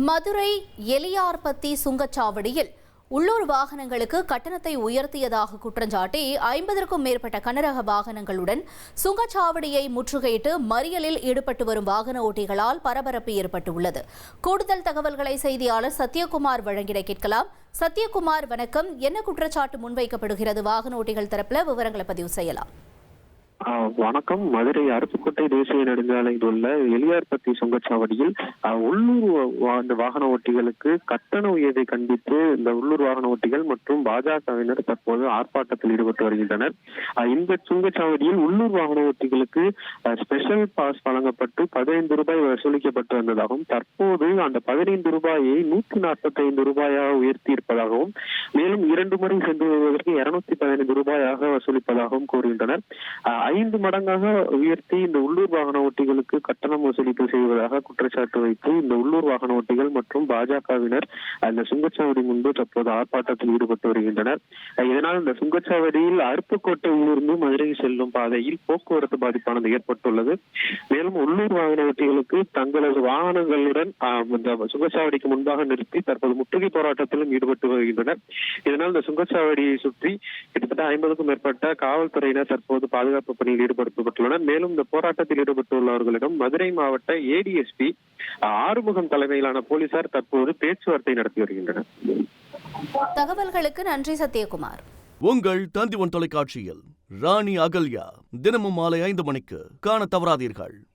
மதுரை எலியார்பத்தி சுங்கச்சாவடியில் உள்ளூர் வாகனங்களுக்கு கட்டணத்தை உயர்த்தியதாக குற்றஞ்சாட்டி ஐம்பதற்கும் மேற்பட்ட கனரக வாகனங்களுடன் சுங்கச்சாவடியை முற்றுகையிட்டு மறியலில் ஈடுபட்டு வரும் வாகன ஓட்டிகளால் பரபரப்பு ஏற்பட்டுள்ளது. கூடுதல் தகவல்களை செய்தியாளர் சத்யகுமார் வழங்கிட கேட்கலாம். சத்யகுமார் வணக்கம். என்ன குற்றச்சாட்டு முன்வைக்கப்படுகிறது? வாகன ஓட்டிகள் தரப்புல விவரங்களை பதிவு செய்யலாம். வணக்கம். மதுரை அருப்புக்கோட்டை தேசிய நெடுஞ்சாலையில் உள்ள எலியார்பத்தி சுங்கச்சாவடியில் உள்ளூர் வா- இந்த வாகன ஓட்டிகளுக்கு கட்டண உயர்வை கண்டித்து இந்த உள்ளூர் வாகன ஓட்டிகள் மற்றும் பாஜகவினர் தற்போது ஆர்ப்பாட்டத்தில் ஈடுபட்டு வருகின்றனர். இந்த சுங்கச்சாவடியில் உள்ளூர் வாகன ஓட்டிகளுக்கு ஸ்பெஷல் பாஸ் வழங்கப்பட்டு பதினைந்து ரூபாய் வசூலிக்கப்பட்டு வந்ததாகவும் தற்போது அந்த பதினைந்து ரூபாயை நூற்றி நாற்பத்தி ஐந்து ரூபாயாக உயர்த்தி இருப்பதாகவும் மேலும் இரண்டு முறை சென்று வருவதற்கு இருநூத்தி பதினைந்து ரூபாயாக வசூலிப்பதாகவும் கூறுகின்றனர். ஐந்து மடங்காக உயர்த்தி இந்த உள்ளூர் வாகன ஓட்டிகளுக்கு கட்டணம் வசூலிப்பு செய்வதாக குற்றச்சாட்டு வைத்து இந்த உள்ளூர் வாகன ஓட்டிகள் மற்றும் பாஜகவினர் அந்த சுங்கச்சாவடி முன்பு தற்போது ஆர்ப்பாட்டத்தில் ஈடுபட்டு வருகின்றனர். இதனால் இந்த சுங்கச்சாவடியில் அருப்புக்கோட்டையிலிருந்து மதுரை செல்லும் பாதையில் போக்குவரத்து பாதிப்பானது ஏற்பட்டுள்ளது. மேலும் உள்ளூர் வாகன ஓட்டிகளுக்கு தங்களது வாகனங்களுடன் இந்த சுங்கச்சாவடிக்கு முன்பாக நிறுத்தி தற்போது முற்றுகை போராட்டத்திலும் ஈடுபட்டு வருகின்றனர். இதனால் இந்த சுங்கச்சாவடியை சுற்றி கிட்டத்தட்ட ஐம்பதுக்கும் மேற்பட்ட காவல்துறையினர் தற்போது பாதுகாப்பு பாதுகாப்பு பணியில் ஈடுபடுத்தப்பட்டுள்ளனர். மேலும் இந்த போராட்டத்தில் ஈடுபட்டுள்ளவர்களிடம் மதுரை மாவட்ட ஏடிஎஸ்பி ஆறுமுகம் தலைமையிலான போலீசார் தற்போது பேச்சுவார்த்தை நடத்தி வருகின்றனர். தகவல்களுக்கு நன்றி சத்யகுமார். உங்கள் தந்திவன் தொலைக்காட்சியில் ராணி அகல்யா தினமும் மாலை ஐந்து மணிக்கு காண தவறாதீர்கள்.